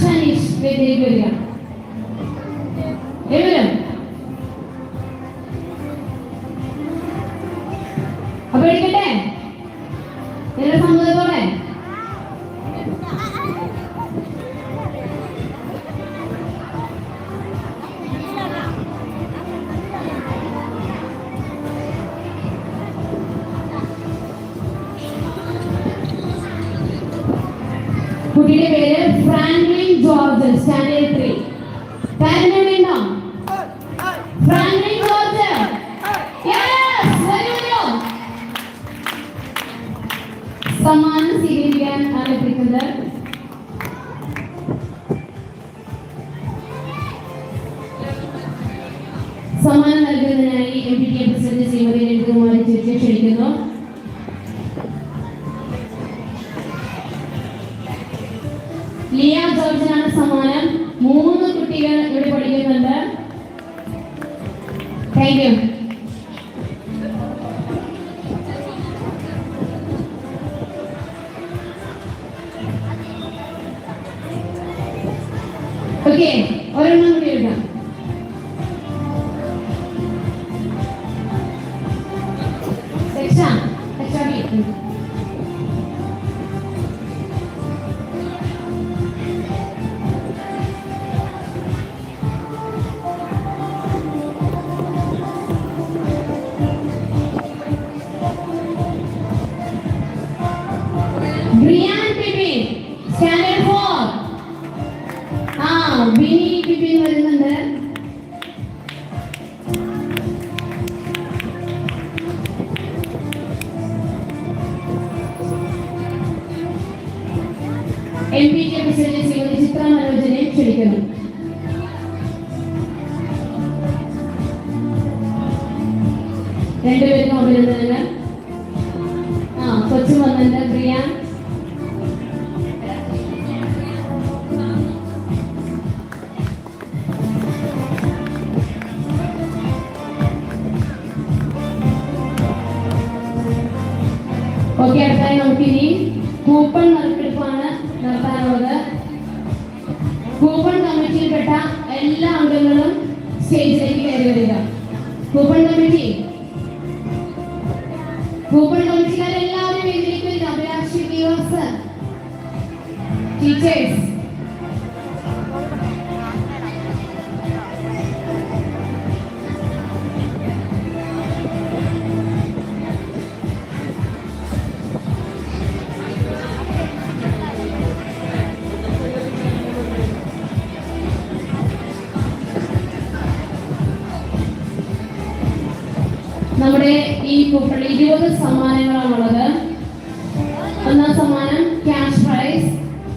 അർഷാനീഷ് വേദിയിലേക്ക് വരിക എവരും സമ്മാനം സ്വീകരിക്കാൻ ആരംഭിക്കുന്നത് സമ്മാനം നൽകുന്നതിനായി M P K president Mm-hmm. ക്ഷണിക്കുന്നു രണ്ടുപേർക്കും അഭിനന്ദനങ്ങൾ ആ കൊച്ചു വന്നിട്ട് പ്രിയ. ഓക്കെ അടുത്തായി നമുക്കിനി കൂപ്പൺ നറുക്കെടുപ്പാണ് സ്റ്റേജിലേക്ക് കയറി വരിക കൂപ്പൺ കമ്മിറ്റി കൂപ്പൺ കമ്മിറ്റിക്കാരെല്ലാവരും വേദിയിലേക്ക് വരിക അഭിലാഷ് ടീച്ചേഴ്സ് സമ്മാനങ്ങളാണുള്ളത്. ഒന്നാം സമ്മാനം ക്യാഷ് പ്രൈസ്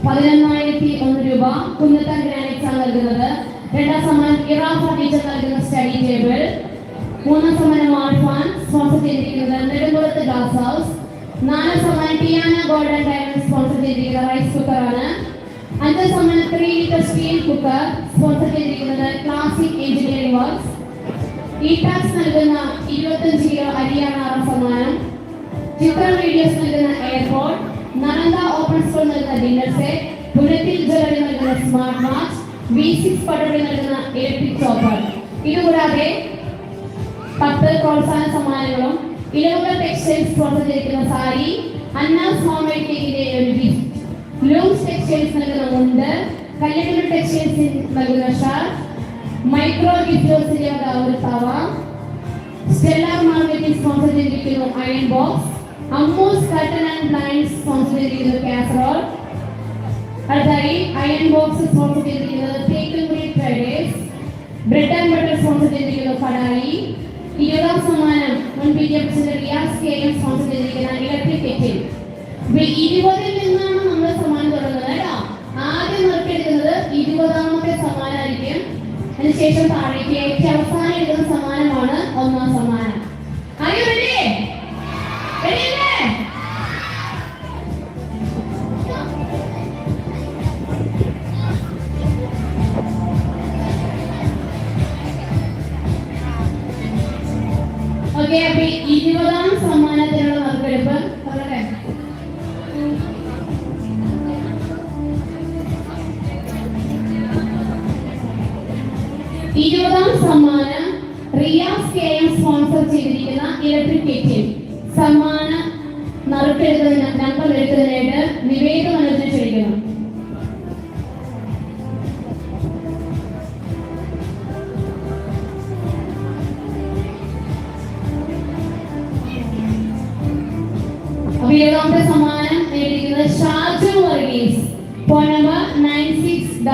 പതിനൊന്നായിരത്തി ഒന്ന് രൂപ. കുഞ്ഞത്തൻ ഗ്രാനൈറ്റ്സ് ആണ് നൽകുന്നത്. രണ്ടാം സമ്മാനം ഇറാഫ ടീച്ചർ നൽകുന്ന സ്റ്റഡി ടേബിൾ മൂന്നാം സമ്മാനം ആർഫാൻ സ്പോൺസർ ചെയ്തിരിക്കുന്നത് നെടുമ്പുറത്ത് ഗ്ലാസ് ഹൗസ് നാലാം സമ്മാനം ടിയാന ഗോൾഡൻ ഡയമണ്ട് സ്പോൺസർ ചെയ്തിരിക്കുന്നത് റൈസ് കുക്കറാണ് അഞ്ചാം സമ്മാനം three litre steel cooker sponsor ചെയ്തിരിക്കുന്നത് ക്ലാസിക് എഞ്ചിനീയറിംഗ് വർക്ക്സ് ഈ ടാക്സ് നൽകുന്ന ഇരുപത്തഞ്ച് കിലോ അരിയാണ് ആറാം സമ്മാനം. ചിത്രം വീഡിയോസ് നൽകുന്ന എയർഫോൺ നളന്ദ ഓപ്പൺ സ്കൂൾ നൽകുന്ന ഡിന്നർ സെറ്റ് പുനത്തിൽ ജ്വല്ലറി നൽകുന്ന സ്മാർട്ട് വാച്ച് വി സിക്സ് പടവി നൽകുന്ന ഇലക്ട്രിക് ചോപ്പർ ഇതുകൂടാതെ പത്ത് പ്രോത്സാഹന സമ്മാനങ്ങളും ഇലവുകൾ ടെക്സ്റ്റൈൽസ് ചെയ്തിരിക്കുന്ന സാരി അന്നാസ് സ്വാമിന്റെ ഒരു ഗിഫ്റ്റ് ലൂസ് ടെക്സ്റ്റൈൽസ് നൽകുന്ന മുണ്ട് കല്യാണ ടെക്സ്റ്റൈൽസ് നൽകുന്ന ഷർട്ട് മൈക്രോ ഗിഫ്റ്റോസിന്റെ ഒരു തവ സ്റ്റെല്ലാർ മാർക്കറ്റിൽ സ്പോൺസർ ചെയ്തിരിക്കുന്നു iron box Ammus curtain and blind sponsor ചെയ്തിരിക്കുന്നത് കാസറോൾ അടുത്തായി അയൺ ബോക്സ് സ്പോൺസർ ചെയ്തിരിക്കുന്നത് green traders bread and butter sponsor ചെയ്തിരിക്കുന്നത് കടായി ഇരുപതാം സമ്മാനം മുൻ P T president Riyas K M sponsor ചെയ്തിരിക്കുന്ന ഇലക്ട്രിക് കെറ്റിൽ ഇപ്പൊ ഇരുപതിൽ നിന്നാണ് നമ്മൾ സമ്മാനം തുടങ്ങുന്നത് കേട്ടോ. ആദ്യം നറുക്കെടുക്കുന്നത് ഇരുപതാമത്തെ സമ്മാനമായിരിക്കും അതിനുശേഷം താഴേക്ക് ഏറ്റവും അവസാനം എടുക്കുന്ന സമ്മാനമാണ് ഒന്നാം സമ്മാനം Are ഇരുപതാം സമ്മാനം റിയാസ് കെ എം സ്പോൺസർ ചെയ്തിരിക്കുന്ന ഇലക്ട്രിക് കിറ്റിൽ. സമ്മാന നറുക്കെടുത്തതിന് number എടുത്തതിനായിട്ട് Nivedana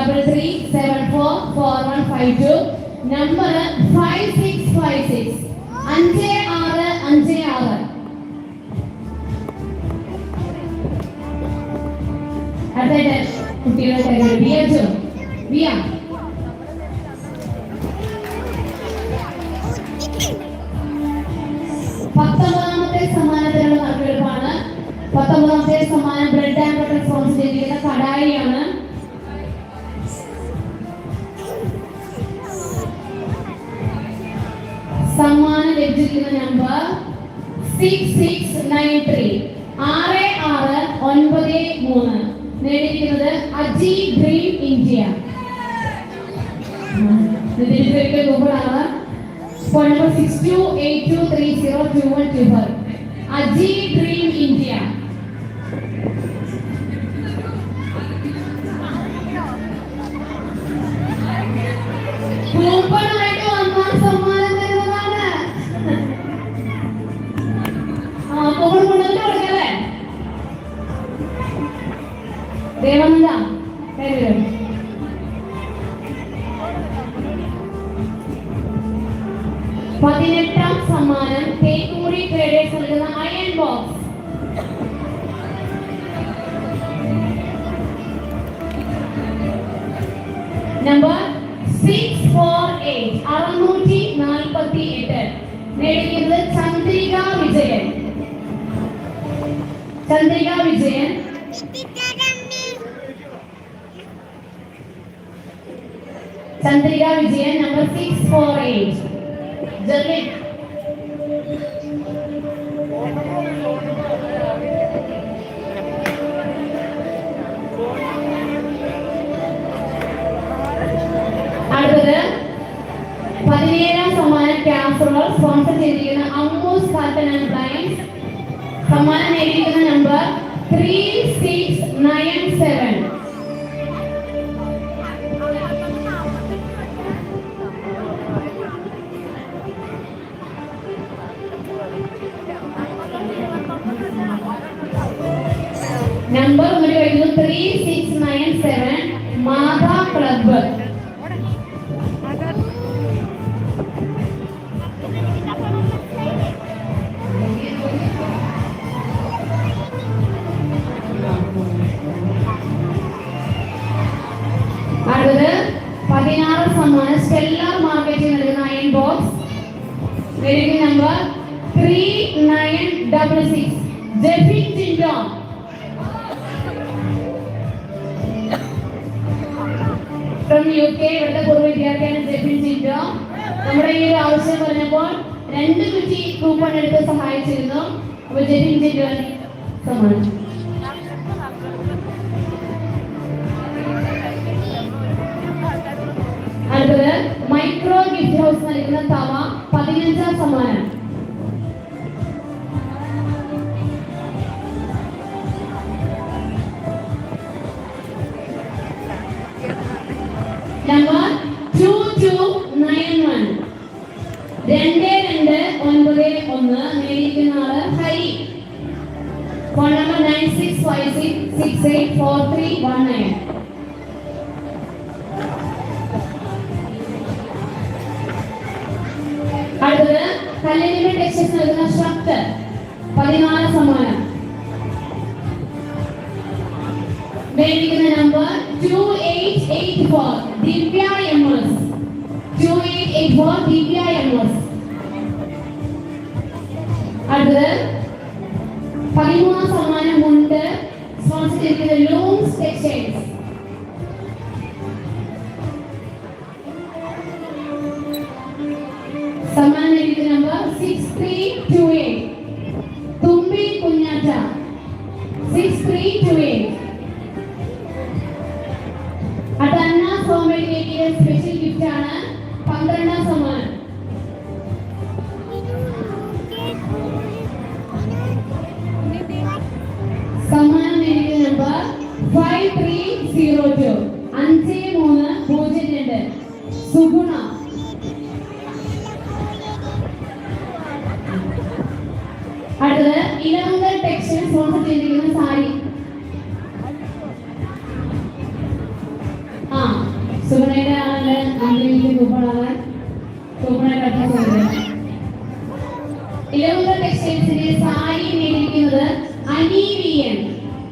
double three seven four four one five two number five six five six അഞ്ച് ആറ് അഞ്ച് ആറ്. അടുത്തായിട്ട് കുട്ടികളെ വിയ ജോ വിയ പത്തൊമ്പതാമത്തെ സമ്മാനത്തിനുള്ള നറുക്കെടുപ്പാണ് പത്തൊമ്പതാമത്തെ സമ്മാനം ബ്രെഡ് ആൻഡ് സമ്മാനം number six six nine three ആറ് ആറ് ഒൻപത് മൂന്ന്. നേടിയിരിക്കുന്നത് Aji dream India. Aji dream number six four eight അറുന്നൂറ്റി നാൽപ്പത്തി എട്ട് നേടിയത് Chandrika Vijayan. Chandrika Vijayan. Chandrika Vijayan number six four eight sponsor ചെയ്തിരിക്കുന്ന അമ്മൂസ് കാർട്ടൻ ആൻഡ് ബ്ലൈൻസ് സമ്മാനം നേടിയിരിക്കുന്ന number three six nine seven number ഒരു വരുന്നത് three six nine seven Matha club സമ്മാനം stellar മാർക്കറ്റിൽ നൽകുന്ന iron box verifying number three nine double six Jefin Jinto from U K ഇവരുടെ പൂർവ വിദ്യാർത്ഥിയാണ് ജെഫിൻ ജിൻഡോ നമ്മുടെ ഈ ഒരു ആവശ്യം പറഞ്ഞപ്പോൾ രണ്ട് കുറ്റി കൂപ്പൺ എടുത്ത് സഹായിച്ചിരുന്നു. അപ്പോൾ ജെഫിൻ ജിൻഡോ സമ്മാനം. മൈക്രോ ഗിഫ്റ്റ് ഹൗസ് നൽകുന്ന തവ പതിനഞ്ചാം സമ്മാനം. Number two two nine one രണ്ട് രണ്ട് ഒൻപത് ഒന്ന് ആൾ Hari. Phone number nine six five six six eight four three one nine കല്ലിനിമ textiles നൽകുന്ന ഷർട്ട് പതിനാല് സമ്മാനം. മേടിക്കുന്ന number two eight eight four Divya M S two eight eight four അടുത്തത്. പതിമൂന്നാം സമ്മാനം ഉണ്ട് സ്പോൺസർ ഇലമങ്കൽ ടെക്സ്റ്റൈൽ സ്പോൺസർ ചെയ്തിരിക്കുന്ന സാരി. ആ സുഗണയുടെ ആളെ അമ്മയിലേക്ക് കൂപ്പണാവാൻ കൂപ്പണായിട്ട് ഇലമങ്കൽ ടെക്സ്റ്റൈൽസിന്റെ സാരി നേടിയിരിക്കുന്നത് അനീവിയൻ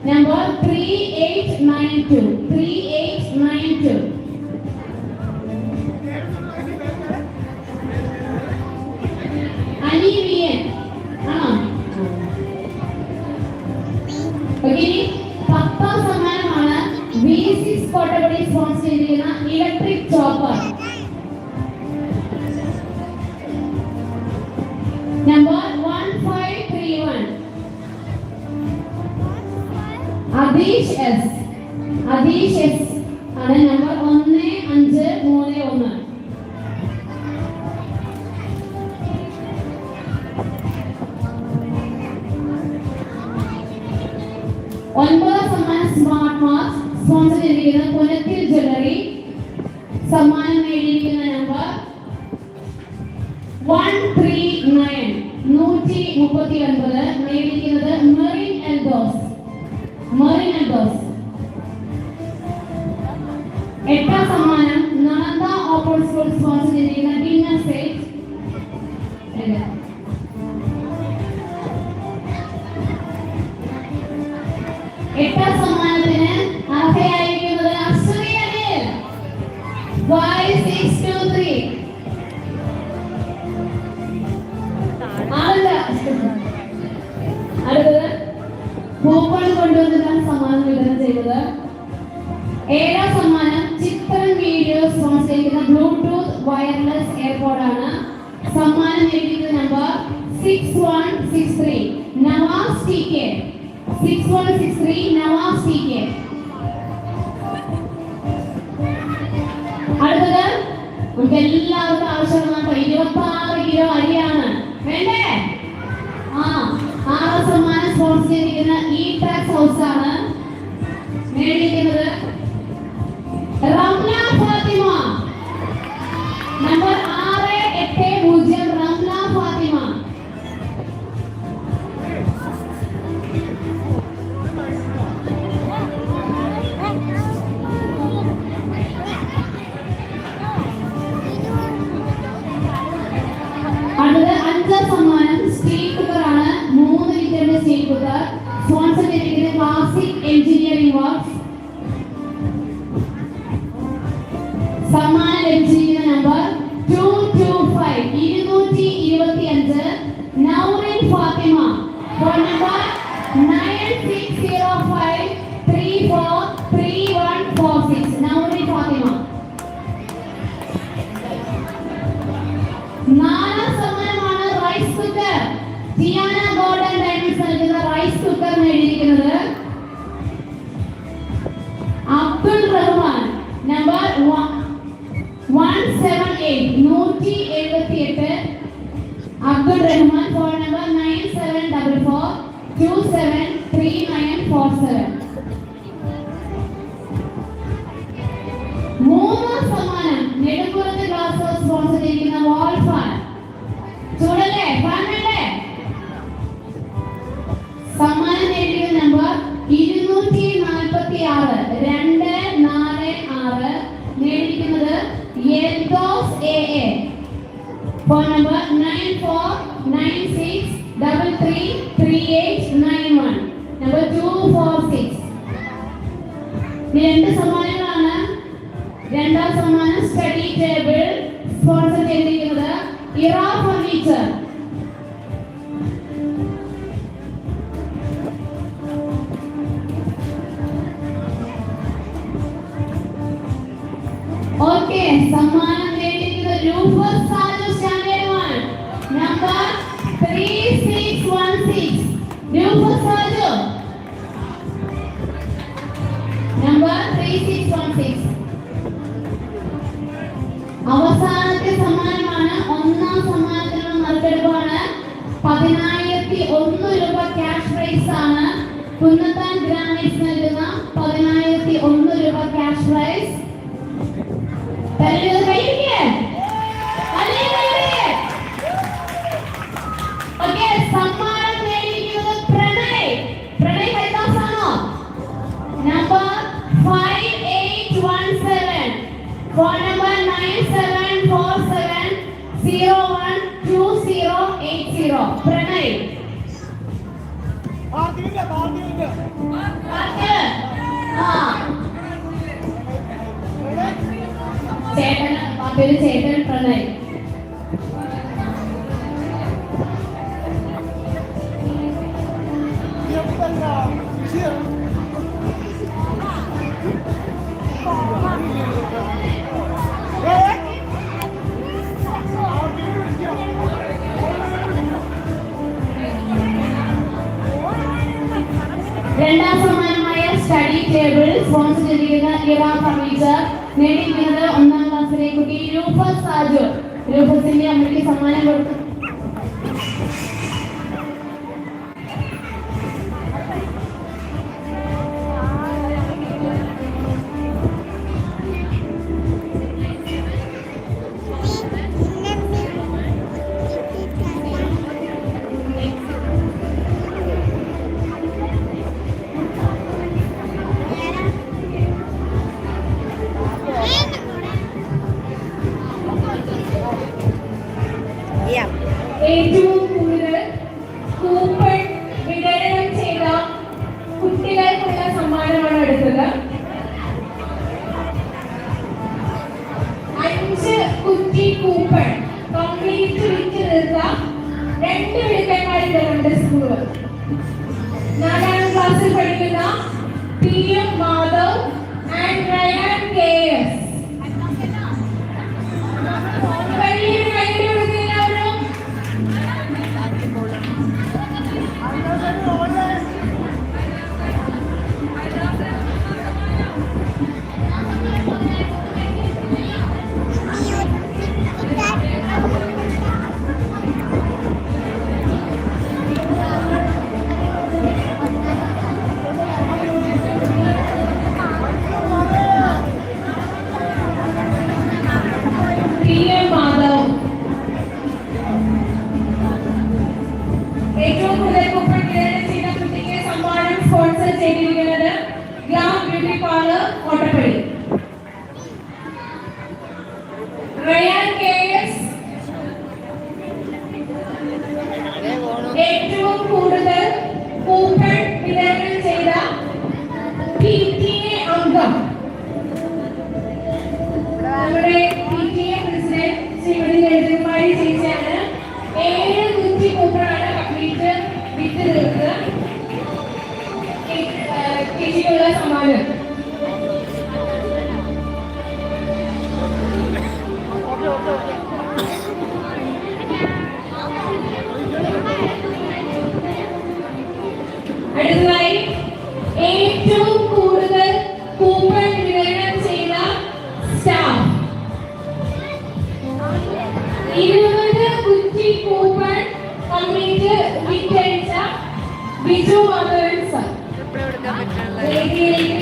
number three eight nine two three Number 1531. Adish S. responsibility na being a faith. നമുക്ക് എല്ലാവർക്കും ആവശ്യമാണ് ഇരുപത്തി ആറ് കിലോ അരിയാണ്. വേണ്ടേ? ആ ആറ് ശതമാനം സ്പോൺസർ ചെയ്തിരിക്കുന്ന ഈ ടാക്സ് ഹൗസ് ആണ് മേടിക്കുന്നത്. Four two seven three nine four seven Okay, someone getting the Number 3616. Rufus Santos. Number 3616. Four seven zero one two zero eight zero Pranay. ചേട്ടൻ ചേട്ടൻ പ്രണയ്. കുട്ടി രൂപ സാജു. രൂപത്തിന്റെ അമ്മയ്ക്ക് സമ്മാനം കൊടുത്തു. ഏറ്റവും കൂടുതൽ ഇരുപത് കുറ്റി കൂപ്പൺ കമ്മിറ്റ് വിറ്റഴിച്ച ബിജു മധുരൻ സർ വേദിയിലേക്ക്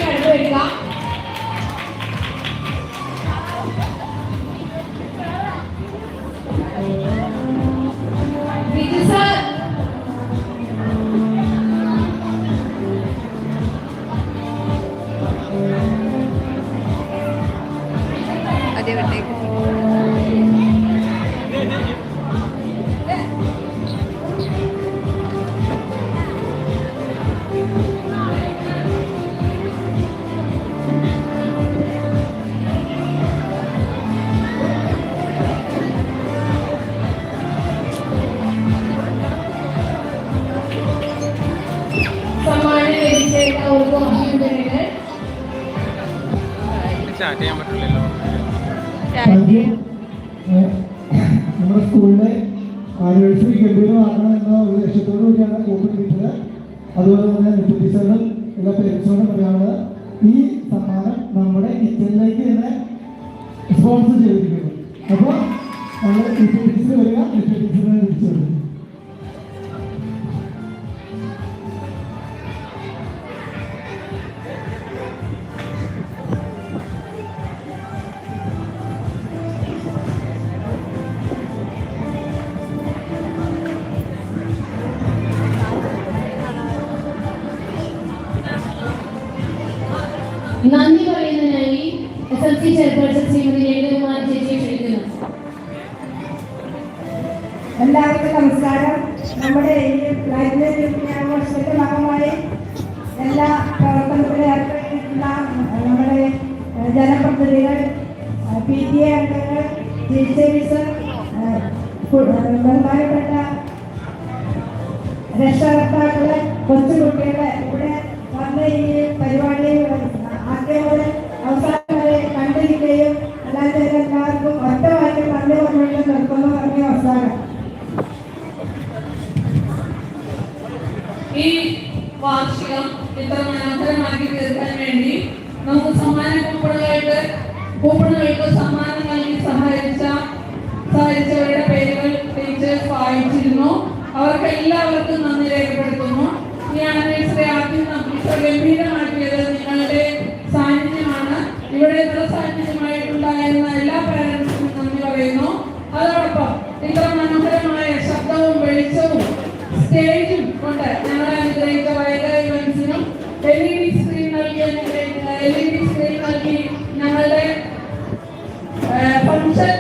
നന്ദി പറയുന്നതിനായി S L C chairperson Shrimati Rekhakumar ചേച്ചിയെ ക്ഷണിക്കുന്നു. എല്ലാവർക്കും നമസ്കാരം. നമ്മുടെ ലൈബ്രറി ആഘോഷത്തിന്റെ ഭാഗമായി എല്ലാ പ്രവർത്തനത്തിലും ഏർപ്പെട്ടിട്ടുള്ള നമ്മുടെ ജനപ്രതിനിധികൾ പി ടി എ അംഗങ്ങൾ കു- ഏഹ്, ബഹുമാനപ്പെട്ട രക്ഷകർത്താക്കൾ കൊച്ചുകുട്ടികളെ ഇവിടെ വന്ന ഈ പരിപാടി ആദ്യം ഇത്ര മനോഹരമായ ശബ്ദവും വെളിച്ചവും സ്റ്റേജും കൊണ്ട് ഞങ്ങളെ അനുഗ്രഹിച്ച വൈദ്യ ഇവന്റ്സിനും എൽ ഇ ഡി സ്ക്രീൻ നൽകി അനുഗ്രഹിക്കുന്ന എൽ ഇ ഡി സ്ക്രീൻ നൽകി ഞങ്ങളുടെ ഫംഗ്ഷൻ